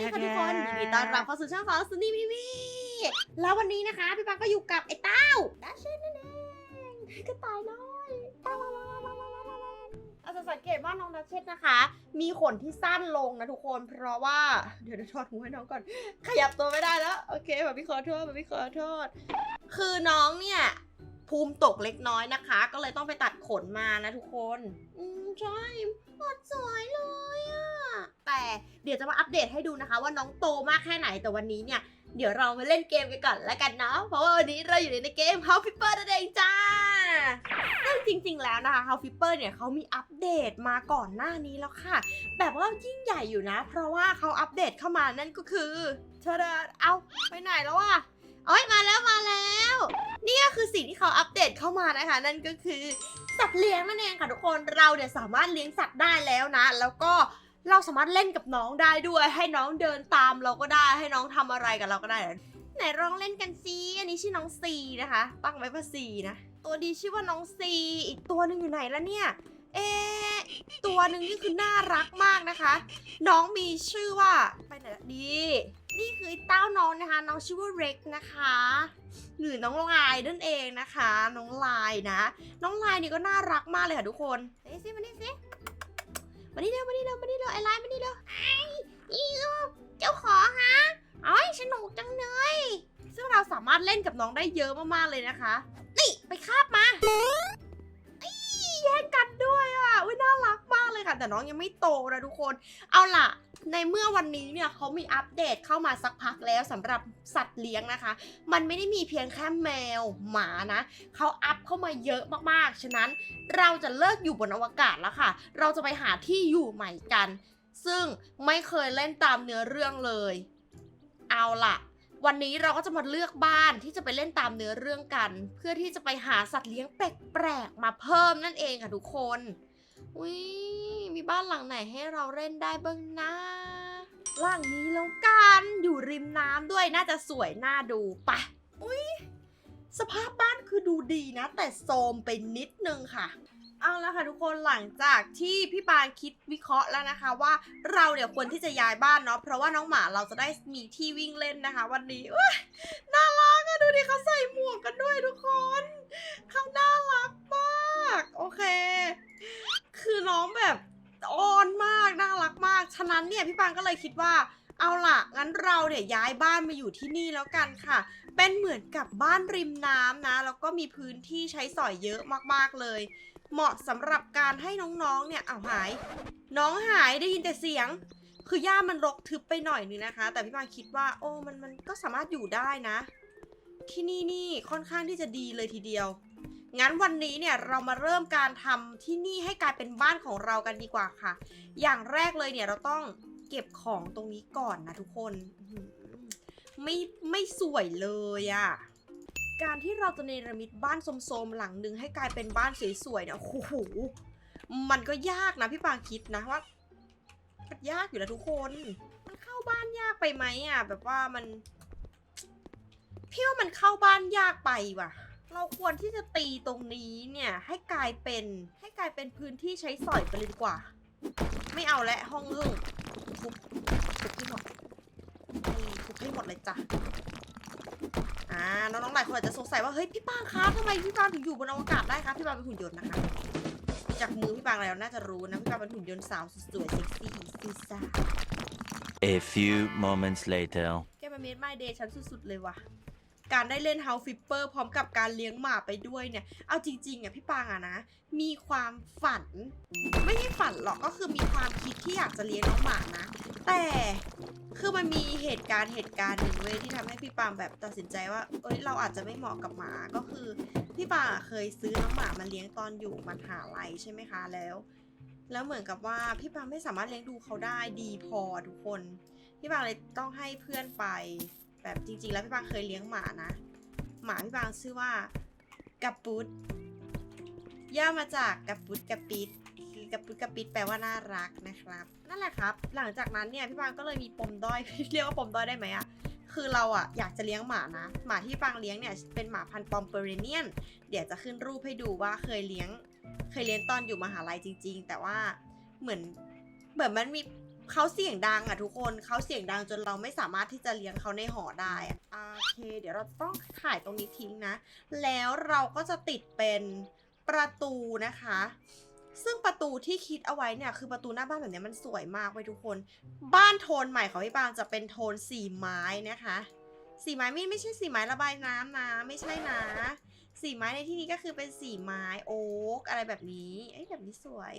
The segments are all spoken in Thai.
ดีค่ะทุกคนยินดีต้อนรับเข้าสู่ช่องของซุนี่มิมิแล้ววันนี้นะคะพี่ปังก็อยู่กับไอ้เต้าดัชเชนนั่นเองกระต่ายน้อยอาจจะสังเกตว่าน้องดัชเชนนะคะ มีขนที่สั้นลงนะทุกคนเพราะว่าเดี๋ยวเดี๋ยวถอดหูให้น้องก่อน ขยับตัวไม่ได้แล้วโอเคแบบพี่ขอโทษแบบพี่ขอโทษ คือน้องเนี่ยภูมิตกเล็กน้อยนะคะ ก็เลยต้องไปตัดขนมานะทุกคน อืมใช่หมดสวยเลยอะ แต่เดี๋ยวจะมาอัปเดตให้ดูนะคะ ว่าน้องโตมากแค่ไหนแต่วันนี้เนี่ย เดี๋ยวเรามาเล่นเกมกันก่อนแล้วกันเนาะเพราะว่าวันนี้เราอยู่ในเกม How Flipper นั่นเองจ้าซึ่งจริง ๆ แล้วนะคะ How Flipper เนี่ยเขามีอัปเดตมาก่อนหน้านี้แล้วค่ะ แบบว่ายิ่งใหญ่อยู่นะ เพราะว่าเขาอัปเดตเข้ามานั่นก็คือเธอเอาไปไหนแล้วอะเอ้ยมาแล้วมาแล้ว นี่ก็คือสิ่งที่เขาอัปเดตเข้ามานะคะ นั่นก็คือสัตว์เลี้ยงนั่นเองค่ะทุกคนเราเนี่ยสามารถเลี้ยงสัตว์ได้แล้วนะ แล้วก็ เราสามารถเล่นกับน้องได้ด้วย ให้น้องเดินตามเราก็ได้ ให้น้องทำอะไรกับเราก็ได้ ไหนลองเล่นกันซิอันนี้ชื่อน้องซีนะคะ ตั้งไว้ว่าซีนะ ตัวดีชื่อว่าน้องซี อีกตัวหนึ่งอยู่ไหนแล้วเนี่ย เอะอีกตัวหนึ่งนี่คือน่ารักมากนะคะ น้องมีชื่อว่าไปไหนละดี นี่คือไอ้เต้าน้องนะคะ น้องชื่อว่าเร็กนะคะ หรือน้องลายนั่นเองนะคะ น้องลายนะ น้องลายนี่ก็น่ารักมากเลยค่ะทุกคนเฮ้ยสิมานี่สิมานี่เร็วมานี่เร็วมานี่เร็วมา จังเลย ซึ่งเราสามารถเล่นกับน้องได้เยอะมากๆเลยนะคะ นี่ไปคาบมาอี้แย่งกันด้วยอะอุ้ยน่ารักมากเลยค่ะ แต่น้องยังไม่โตนะทุกคน เอาล่ะ ในเมื่อวันนี้เนี่ยเขามีอัปเดตเข้ามาสักพักแล้วสำหรับสัตว์เลี้ยงนะคะ มันไม่ได้มีเพียงแค่แมวหมานะ เขาอัพเข้ามาเยอะมากๆ ฉะนั้นเราจะเลิกอยู่บนอวกาศแล้วค่ะ เราจะไปหาที่อยู่ใหม่กัน ซึ่งไม่เคยเล่นตามเนื้อเรื่องเลย เอาล่ะ วันนี้เราก็จะมาเลือกบ้านที่จะไปเล่นตามเนื้อเรื่องกัน เพื่อที่จะไปหาสัตว์เลี้ยงแปลกๆมาเพิ่มนั่นเองค่ะทุกคนอุ้ยมีบ้านหลังไหนให้เราเล่นได้บ้างนะหลังนี้แล้วกันอยู่ริมน้ำด้วยน่าจะสวยน่าดูไปะอุ้ยสภาพบ้านคือดูดีนะ แต่โทรมไปนิดนึงค่ะ เอาละค่ะทุกคนหลังจากที่พี่ปางคิดวิเคราะห์แล้วนะคะว่าเราเนี่ยควรที่จะย้ายบ้านเนาะเพราะว่าน้องหมาเราจะได้มีที่วิ่งเล่นนะคะ วันนี้น่ารักอะดูดิเขาใส่หมวกกันด้วยทุกคนเขาน่ารักมากโอเค คือน้องแบบอ่อนมากน่ารักมาก ฉะนั้นเนี่ยพี่ปางก็เลยคิดว่าเอาล่ะ งั้นเราเนี่ยย้ายบ้านมาอยู่ที่นี่แล้วกันค่ะ เป็นเหมือนกับบ้านริมน้ำนะ แล้วก็มีพื้นที่ใช้สอยเยอะมากๆเลย เหมาะสำหรับการให้น้องๆ เนี่ยเอาวหาย น้องหายได้ยินแต่เสียง คือย่ามันรกทึบไปหน่อยนึงนะคะ แต่พี่ปาคิดว่า โอ้มันมันก็สามารถอยู่ได้นะ ที่นี่นี่ค่อนข้างที่จะดีเลยทีเดียว งั้นวันนี้เนี่ยเรามาเริ่มการทำที่นี่ให้กลายเป็นบ้านของเรากันดีกว่าค่ะ อย่างแรกเลยเนี่ยเราต้องเก็บของตรงนี้ก่อนนะทุกคน ไม่ไม่สวยเลยอะ การที่เราจะเนรมิตบ้านโสมๆหลังหนึ่งให้กลายเป็นบ้านสวยๆเนี่ยโอ้โหมันก็ยากนะพี่ปางคิดนะว่ามันยากอยู่แล้วทุกคน มันเข้าบ้านยากไปไหมอะ แบบว่ามันพี่ว่ามันเข้าบ้านยากไปว่ะ เราควรที่จะตีตรงนี้เนี่ย ให้กลายเป็นให้กลายเป็นพื้นที่ใช้สอยไปเลยดีกว่า ไม่เอาและห้องอึ้งทุบทุบให้หมดทุบให้หมดเลยจ้ะ อ่าน้องๆหลายคนอาจจะสงสัยว่าเฮ้ยพี่ปางคะทำไมพี่ปางถึงอยู่บนอวกาศได้คะพี่ปางเป็นหุ่นยนต์นะคะจากมือพี่ปางแล้วน่าจะรู้นะพี่ปางเป็นหุ่นยนต์สาวสวยๆเซ็กซี่ซีซ่า A few moments later. แกมาเมดไมเดย์ฉันสุดๆเลยว่ะ การได้เล่น House Flipper พร้อมกับการเลี้ยงหมาไปด้วยเนี่ย เอาจริงๆอะพี่ปางอะนะ มีความฝัน ไม่ใช่ฝันหรอกก็คือมีความคิดที่อยากจะเลี้ยงน้องหมานะ แต่คือมันมีเหตุการณ์เหตุการณ์หนึ่งเว้ยที่ทำให้พี่ปางแบบตัดสินใจว่า เอ้ยเราอาจจะไม่เหมาะกับหมาก็คือ พี่ปางเคยซื้อน้องหมามาเลี้ยงตอนอยู่มหาลัยใช่ไหมคะแล้วแล้วเหมือนกับว่าพี่ปางไม่สามารถเลี้ยงดูเขาได้ดีพอทุกคน พี่ปางเลยต้องให้เพื่อนไป แบบจริง ๆ แล้วพี่ปางเคยเลี้ยงหมานะ หมาพี่ปางชื่อว่ากัปปุดย่ามาจากกัปปุดกัปปิดคือกัปปุดกัปปิดแปลว่าน่ารักนะครับ นั่นแหละครับ หลังจากนั้นเนี่ยพี่ปางก็เลยมีปมด้อย เรียกว่าปมด้อยได้ไหมอะคือเราอะอยากจะเลี้ยงหมานะ หมาที่พี่ปางเลี้ยงเนี่ยเป็นหมาพันธุ์ปอมเปอเรเนียน เดี๋ยวจะขึ้นรูปให้ดูว่าเคยเลี้ยง เคยเลี้ยงตอนอยู่มหาลัยจริง ๆ แต่ว่าเหมือนเหมือนมันมี เขาเสียงดังอะทุกคนเขาเสียงดังจนเราไม่สามารถที่จะเลี้ยงเขาในหอได้อะโอเค เดี๋ยวเราต้องถ่ายตรงนี้ทิ้งนะ แล้วเราก็จะติดเป็นประตูนะคะ ซึ่งประตูที่คิดเอาไว้เนี่ยคือประตูหน้าบ้านแบบนี้มันสวยมากไว้ยทุกคน บ้านโทนใหม่ของพี่ปางจะเป็นโทนสีไม้นะคะสีไม้ไม่ไม่ใช่สีไม้ระบายน้ำนะ ไม่ใช่นะ สีไม้ในที่นี้ก็คือเป็นสีไม้โอ๊กอะไรแบบนี้เอ้แบบนี้สวย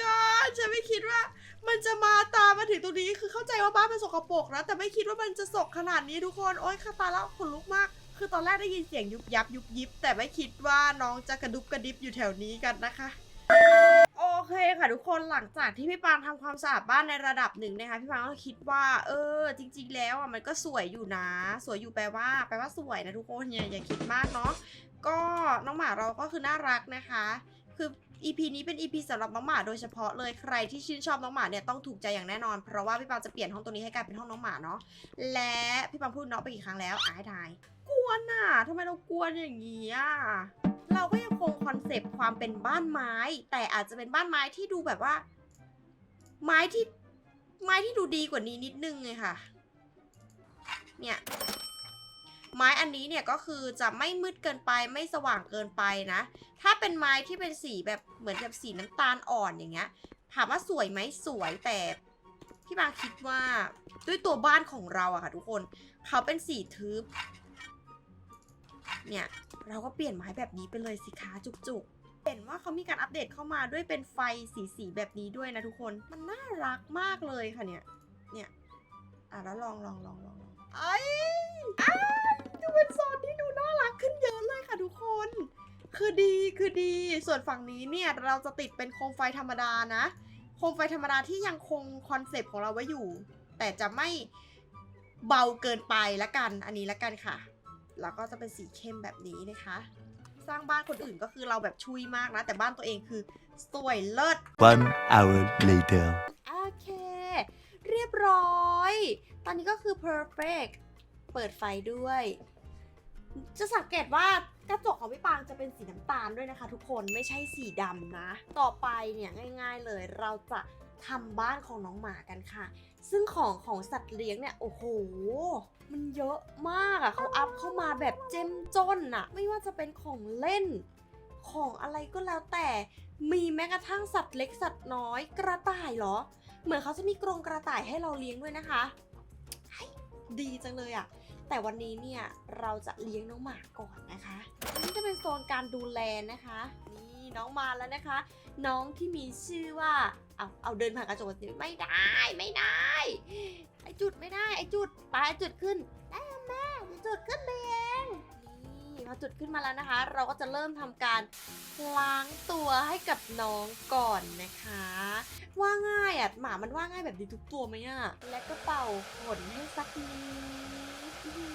god ฉันไม่คิดว่า มันจะมาตามมาถึงตรงนี้ คือเข้าใจว่าบ้านมันสกปรกนะแต่ไม่คิดว่ามันจะสกขนาดนี้ทุกคน โอ๊ยข้าตาแล้วขนลุกมาก คือตอนแรกได้ยินเสียงยุบยับยุบยิบ แต่ไม่คิดว่าน้องจะกระดุบกระดิบอยู่แถวนี้กันนะคะโอเคค่ะทุกคนหลังจากที่พี่ปางทำความสะอาดบ้านในระดับหนึ่งนะคะพี่ปางก็คิดว่า เออ จริง ๆ แล้วอะมันก็สวยอยู่นะ สวยอยู่แปลว่า แปลว่าสวยนะทุกคนอย่าอย่าคิดมากเนาะก็น้องหมาเราก็คือน่ารักนะคะ คือ EP นี้เป็น EP สำหรับน้องหมาโดยเฉพาะเลยใครที่ชื่นชอบน้องหมาเนี่ยต้องถูกใจอย่างแน่นอน เพราะว่าพี่ปางจะเปลี่ยนห้องตรงนี้ให้กลายเป็นห้องน้องหมาเนาะและพี่ปางพูดเนาะไปกี่ครั้งแล้วอายทายกวนอะทำไมเรากวนอย่างนี้อะเราก็ยังคงคอนเซปต์ความเป็นบ้านไม้ แต่อาจจะเป็นบ้านไม้ที่ดูแบบว่า ไม้ที่ไม้ที่ดูดีกว่านี้นิดนึงเลยค่ะ เนี่ย ไม้อันนี้เนี่ยก็คือจะไม่มืดเกินไปไม่สว่างเกินไปนะ ถ้าเป็นไม้ที่เป็นสีแบบเหมือนกับสีน้ำตาลอ่อนอย่างเงี้ย ถามว่าสวยไหมสวยแต่พี่บางคิดว่าด้วยตัวบ้านของเราอะค่ะทุกคนเขาเป็นสีทึบ เนี่ยเราก็เปลี่ยนไม้แบบนี้ไปเลยสิคะจุกๆเห็นว่าเขามีการอัปเดตเข้ามาด้วยเป็นไฟสีสีแบบนี้ด้วยนะทุกคน มันน่ารักมากเลยค่ะเนี่ย เนี่ย อะแล้วลองลองลองลองลองไอ้ย อ้ายดูเป็นโซนที่ดูน่ารักขึ้นเยอะเลยค่ะทุกคน คือดีคือดี ส่วนฝั่งนี้เนี่ยเราจะติดเป็นโคมไฟธรรมดานะ โคมไฟธรรมดาที่ยังคงคอนเซปต์ของเราไว้อยู่ แต่จะไม่เบาเกินไปละกัน อันนี้ละกันค่ะ แล้วก็จะเป็นสีเข้มแบบนี้นะคะ สร้างบ้านคนอื่นก็คือเราแบบชุยมากนะ แต่บ้านตัวเองคือสวยเลิศ One hour later. โอเค เรียบร้อย ตอนนี้ก็คือ perfect เปิดไฟด้วย จะสังเกตว่ากระจกของพี่ปางจะเป็นสีน้ำตาลด้วยนะคะ ทุกคนไม่ใช่สีดำนะ ต่อไปเนี่ยง่าย ๆเลยเราจะทำบ้านของน้องหมากันค่ะ ซึ่งของของสัตว์เลี้ยงเนี่ยโอ้โห มันเยอะมากอะเขาอัพเข้ามาแบบเจ้มจนอะไม่ว่าจะเป็นของเล่น ของอะไรก็แล้วแต่มีแม้กระทั่งสัตว์เล็กสัตว์น้อยกระต่ายเหรอ เหมือนเขาจะมีกรงกระต่ายให้เราเลี้ยงด้วยนะคะเฮ้ดีจังเลยอะ แต่วันนี้เนี่ยเราจะเลี้ยงน้องหมาก่อนนะคะอันนี้จะเป็นโซนการดูแลนะคะ นี่น้องมาแล้วนะคะ น้องที่มีชื่อว่าเอาเอาเดินผ่านกระจกไม่ได้ไม่ได้ไอจุดไม่ได้ไอจุดไปไอ้จุดขึ้นได้แล้วแม่จุดขึ้นเองนี่พอจุดขึ้นมาแล้วนะคะ เราก็จะเริ่มทำการล้างตัวให้กับน้องก่อนนะคะ ว่าง่ายอะหมามันว่าง่ายแบบนี้ทุกตัวไหมอะและก็เป่าขนให้สักนิด อื้อหื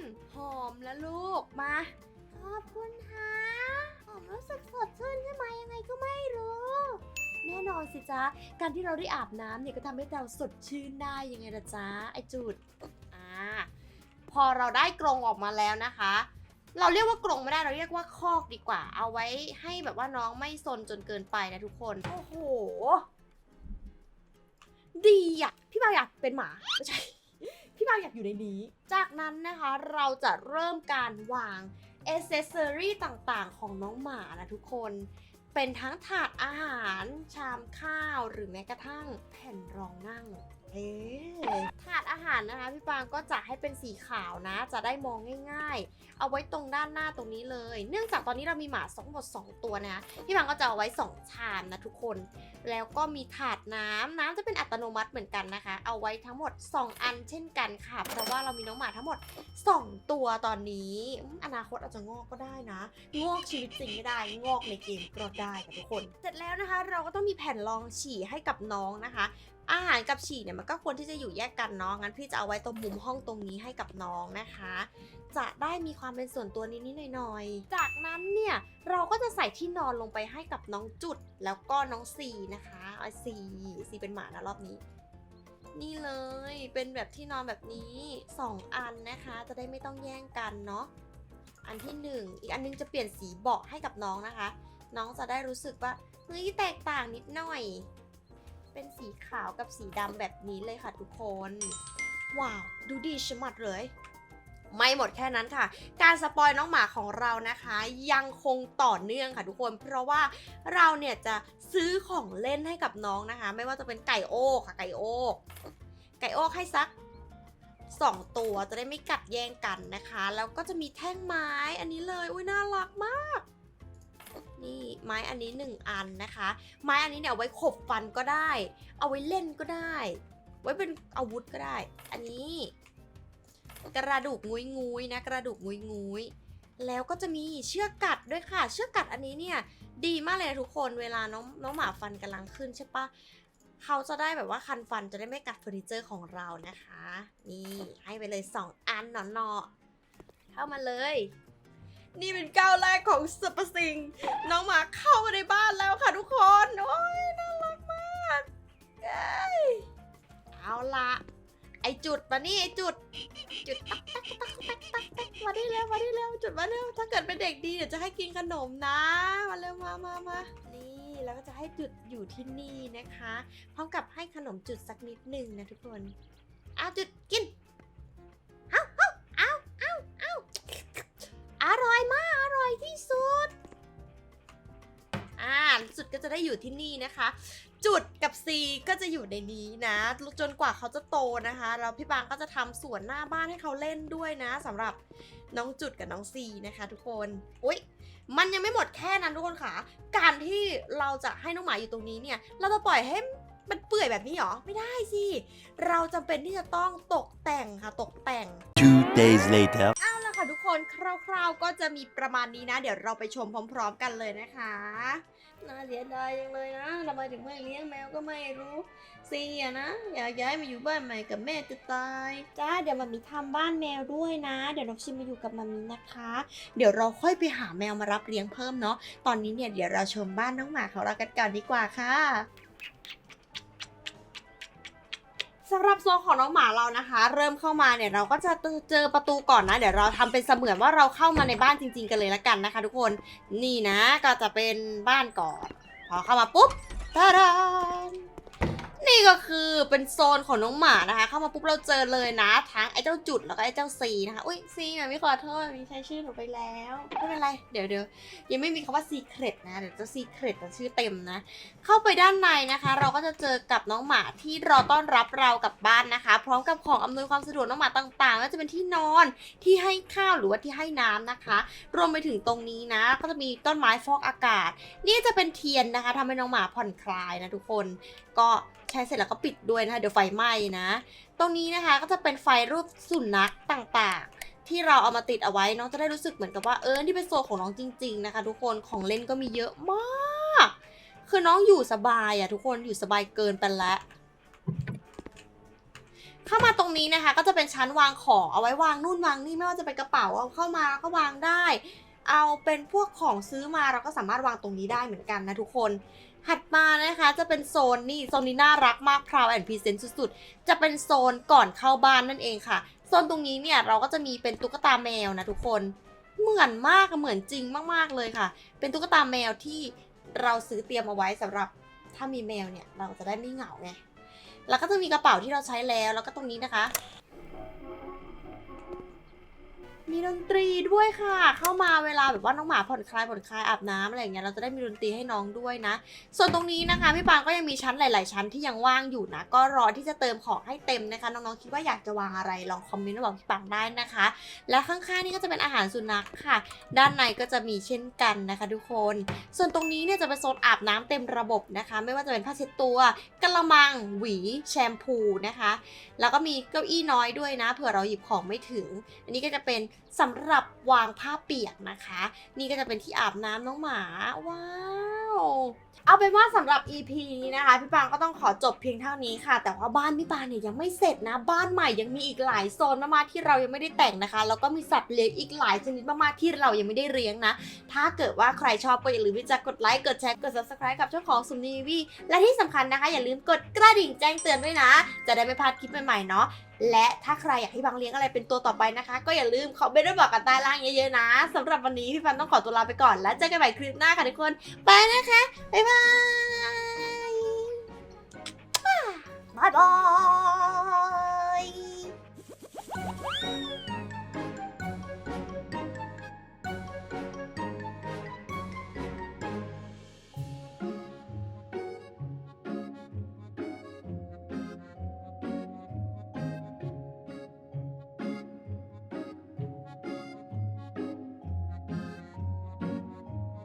อหอมแล้วลูก มา ขอบคุณค่ะหอมรู้สึกสดชื่นขึ้นมายังไงก็ไม่รู้ แน่นอนสิจ๊ะ การที่เราได้อาบน้ำเนี่ยก็ทำให้เราสดชื่นได้ยังไงล่ะจ๊ะไอจุดอ่าพอเราได้กรงออกมาแล้วนะคะ เราเรียกว่ากรงไม่ได้เราเรียกว่าคอกดีกว่า เอาไว้ให้แบบว่าน้องไม่ซนจนเกินไปนะทุกคน โอ้โห ดีอะ พี่บาวอยากเป็นหมาไม่ใช่ พี่บาวอยากอยู่ในนี้ จากนั้นนะคะเราจะเริ่มการวางเอเซสซอรี่ต่างๆ ของน้องหมานะทุกคน เป็นทั้งถาดอาหาร ชามข้าว หรือแม้กระทั่งแผ่นรองนั่ง ถาดอาหารนะคะพี่ปางก็จะให้เป็นสีขาวนะ จะได้มองง่ายๆ เอาไว้ตรงด้านหน้าตรงนี้เลย เนื่องจากตอนนี้เรามีหมาทั้งหมด 2 ตัวนะพี่ปางก็จะเอาไว้ 2 ชามนะทุกคน แล้วก็มีถาดน้ำน้ำจะเป็นอัตโนมัติเหมือนกันนะคะ เอาไว้ทั้งหมด 2 อันเช่นกันค่ะ เพราะว่าเรามีน้องหมาทั้งหมด 2 ตัวตอนนี้อนาคตอาจจะงอกก็ได้นะ งอกชีวิตจริงไม่ได้งอกในเกมก็ได้ค่ะทุกคน เสร็จแล้วนะคะ เราก็ต้องมีแผ่นรองฉี่ให้กับน้องนะคะ อาหารกับฉี่เนี่ยมันก็ควรที่จะอยู่แยกกันเนาะงั้นพี่จะเอาไว้ตรงมุมห้องตรงนี้ให้กับน้องนะคะ จะได้มีความเป็นส่วนตัวนิดๆหน่อยๆ จากนั้นเนี่ยเราก็จะใส่ที่นอนลงไปให้กับน้องจุดแล้วก็น้องซีนะคะเอาซีซีเป็นหมานะรอบนี้ นี่เลยเป็นแบบที่นอนแบบนี้สองอันนะคะ จะได้ไม่ต้องแย่งกันเนาะอันที่หนึ่งอีกอันนึงจะเปลี่ยนสีเบาะให้กับน้องนะคะ น้องจะได้รู้สึกว่าเฮ้ยแตกต่างนิดหน่อย เป็นสีขาวกับสีดำแบบนี้เลยค่ะทุกคน ว้าว ดูดีชะมัดเลย ไม่หมดแค่นั้นค่ะ การสปอยน้องหมาของเรานะคะ ยังคงต่อเนื่องค่ะทุกคน เพราะว่าเราเนี่ยจะซื้อของเล่นให้กับน้องนะคะ ไม่ว่าจะเป็นไก่โอกค่ะไก่โอกไก่โอกให้สักสองตัวจะได้ไม่กัดแย่งกันนะคะ แล้วก็จะมีแท่งไม้อันนี้เลย อุ้ยน่ารักมาก นี่ไม้อันนี้หนึ่งอันนะคะ ไม้อันนี้เนี่ยเอาไว้ขบฟันก็ได้ เอาไว้เล่นก็ได้ ไว้เป็นอาวุธก็ได้ อันนี้ กระดูกงุยงุยนะ กระดูกงุยงุยแล้วก็จะมีเชือกกัดด้วยค่ะ เชือกกัดอันนี้เนี่ย ดีมากเลยนะทุกคนเวลาน้องน้องหมาฟันกำลังขึ้นใช่ปะเขาจะได้แบบว่าคันฟันจะได้ไม่กัดเฟอร์นิเจอร์ของเรานะคะ นี่ให้ไปเลยสองอันหนอๆเข้ามาเลย นี่เป็นก้าวแรกของสปซิงน้องหมาเข้ามาในบ้านแล้วค่ะทุกคน โอ้ยน่ารักมากเอ้ยเอาละไอจุดมานี่ไอจุด จุดตักตักตักตักตักตักมาได้แล้วมาได้แล้วจุดมาเร็วถ้าเกิดเป็นเด็กดีเดี๋ยวจะให้กินขนมนะ มาเร็วมามามานี่แล้วก็จะให้จุดอยู่ที่นี่นะคะ พร้อมกับให้ขนมจุดสักนิดหนึ่งนะทุกคนเอาจุดกิน อร่อยมาก อร่อยที่สุด อ่าจุดก็จะได้อยู่ที่นี่นะคะ จุดกับ C ก็จะอยู่ในนี้นะจนกว่าเขาจะโตนะคะแล้วพี่ปางก็จะทำสวนหน้าบ้านให้เขาเล่นด้วยนะสำหรับน้องจุดกับน้อง C นะคะทุกคนอุ๊ย มันยังไม่หมดแค่นั้นทุกคนค่ะ การที่เราจะให้น้องหมาอยู่ตรงนี้เนี่ย เราจะปล่อยให้ มันเปื่อยแบบนี้เหรอ ไม่ได้สิ เราจำเป็นที่จะต้องตกแต่งค่ะตกแต่ง Two days later. เอาละค่ะทุกคนคร่าว ๆ ก็จะมีประมาณนี้นะ เดี๋ยวเราไปชมพร้อม ๆ กันเลยนะคะน่าเสียดายจังเลยนะทำไมถึงไม่เลี้ยงแมวก็ไม่รู้ซีอะนะ อยากย้ายมาอยู่บ้านใหม่กับแม่จะตาย จ้าเดี๋ยวมามีทำบ้านแมวด้วยนะ เดี๋ยวน้องชิมมาอยู่กับมามีนะคะ เดี๋ยวเราค่อยไปหาแมวมารับเลี้ยงเพิ่มเนาะ ตอนนี้เนี่ยเดี๋ยวเราชมบ้านน้องหมาของเรากันก่อนดีกว่าค่ะ สำหรับโซนของน้องหมาเรานะคะ เริ่มเข้ามาเนี่ยเราก็จะเจอประตูก่อนนะ เดี๋ยวเราทำเป็นเสมือนว่าเราเข้ามาในบ้านจริง ๆ กันเลยละกันนะคะ ทุกคนนี่นะก็จะเป็นบ้านก่อน พอเข้ามาปุ๊บตาดาน ก็คือเป็นโซนของน้องหมานะคะ เข้ามาปุ๊บเราเจอเลยนะ ทั้งไอ้เจ้าจุดแล้วก็ไอ้เจ้าซีนะคะ อุ้ยซีมันไม่ขอโทษมีใช้ชื่อหนูไปแล้วไม่เป็นไร เดี๋ยวเดี๋ยวยังไม่มีคำว่าซีเครตนะ เดี๋ยวเจ้าซีเครตจะชื่อเต็มนะ เข้าไปด้านในนะคะ เราก็จะเจอกับน้องหมาที่รอต้อนรับเรากลับบ้านนะคะ พร้อมกับของอำนวยความสะดวกน้องหมาต่างๆไม่ว่าจะเป็นที่นอนที่ให้ข้าวหรือว่าที่ให้น้ำนะคะ รวมไปถึงตรงนี้นะ ก็จะมีต้นไม้ฟอกอากาศ นี่จะเป็นเทียนนะคะทำให้น้องหมาผ่อนคลายนะทุกคน ก็ใช้เสร็จแล้วก็ปิดด้วยนะคะเดี๋ยวไฟไหม้นะ ตรงนี้นะคะก็จะเป็นไฟรูปสุนัขต่างๆ ที่เราเอามาติดเอาไว้น้องจะได้รู้สึกเหมือนกับว่าเออนี่เป็นโซนของน้องจริง ๆ นะคะ ทุกคนของเล่นก็มีเยอะมาก คือน้องอยู่สบายอะทุกคนอยู่สบายเกินไปแล้วเข้ามาตรงนี้นะคะ ก็จะเป็นชั้นวางของเอาไว้วางนู่นวางนี่ไม่ว่าจะเป็นกระเป๋าเอาเข้ามาก็วางได้ เอาเป็นพวกของซื้อมาเราก็สามารถวางตรงนี้ได้เหมือนกันนะทุกคน ถัดมานะคะจะเป็นโซนนี่โซนนี้น่ารักมาก proud and present สุดๆ จะเป็นโซนก่อนเข้าบ้านนั่นเองค่ะ โซนตรงนี้เนี่ยเราก็จะมีเป็นตุ๊กตาแมวนะทุกคน เหมือนมากเหมือนจริงมากๆเลยค่ะ เป็นตุ๊กตาแมวที่เราซื้อเตรียมเอาไว้สำหรับถ้ามีแมวเนี่ยเราจะได้ไม่เหงาไง แล้วก็จะมีกระเป๋าที่เราใช้แล้ว แล้วก็ตรงนี้นะคะ มีดนตรีด้วยค่ะ เข้ามาเวลาแบบว่าน้องหมาผ่อนคลายผ่อนคลายอาบน้ำอะไรอย่างเงี้ยเราจะได้มีดนตรีให้น้องด้วยนะ ส่วนตรงนี้นะคะพี่ปางก็ยังมีชั้นหลาย ๆ ชั้นที่ยังว่างอยู่นะ ก็รอที่จะเติมของให้เต็มนะคะน้องๆคิดว่าอยากจะวางอะไรลองคอมเมนต์มาบอกพี่ปางได้นะคะ และข้างๆนี่ก็จะเป็นอาหารสุนัขค่ะ ด้านในก็จะมีเช่นกันนะคะทุกคน ส่วนตรงนี้เนี่ยจะเป็นโซนอาบน้ำเต็มระบบนะคะ ไม่ว่าจะเป็นผ้าเช็ดตัวกระมังหวีแชมพูนะคะ แล้วก็มีเก้าอี้น้อยด้วยนะเผื่อเราหยิบของไม่ถึง อันนี้ก็จะเป็นสำหรับวางผ้าเปียกนะคะ นี่ก็จะเป็นที่อาบน้ำน้องหมา ว้าว เอาเป็นว่าสำหรับ EP นี้นะคะ พี่ปางก็ต้องขอจบเพียงเท่านี้ค่ะ แต่ว่าบ้านพี่ปางเนี่ยยังไม่เสร็จนะ บ้านใหม่ยังมีอีกหลายโซนมากๆที่เรายังไม่ได้แต่งนะคะ แล้วก็มีสัตว์เลี้ยงอีกหลายชนิดมากๆที่เรายังไม่ได้เลี้ยงนะ ถ้าเกิดว่าใครชอบก็อย่าลืมที่จะกดไลค์กดแชร์กด subscribe กับช่องของสุนีวีและที่สำคัญนะคะ อย่าลืมกดกระดิ่งแจ้งเตือนด้วยนะ จะได้ไม่พลาดคลิปใหม่ๆเนาะและถ้าใครอยากให้บางเลี้ยงอะไรเป็นตัวต่อไปนะคะ ก็อย่าลืมคอมเมนต์ด้วยบอกกันใต้ล่างเยอะๆนะสำหรับวันนี้พี่ฟันต้องขอตัวลาไปก่อนแล้วเจอกันใหม่คลิปหน้าค่ะทุกคนไปนะคะายบาบาย บาย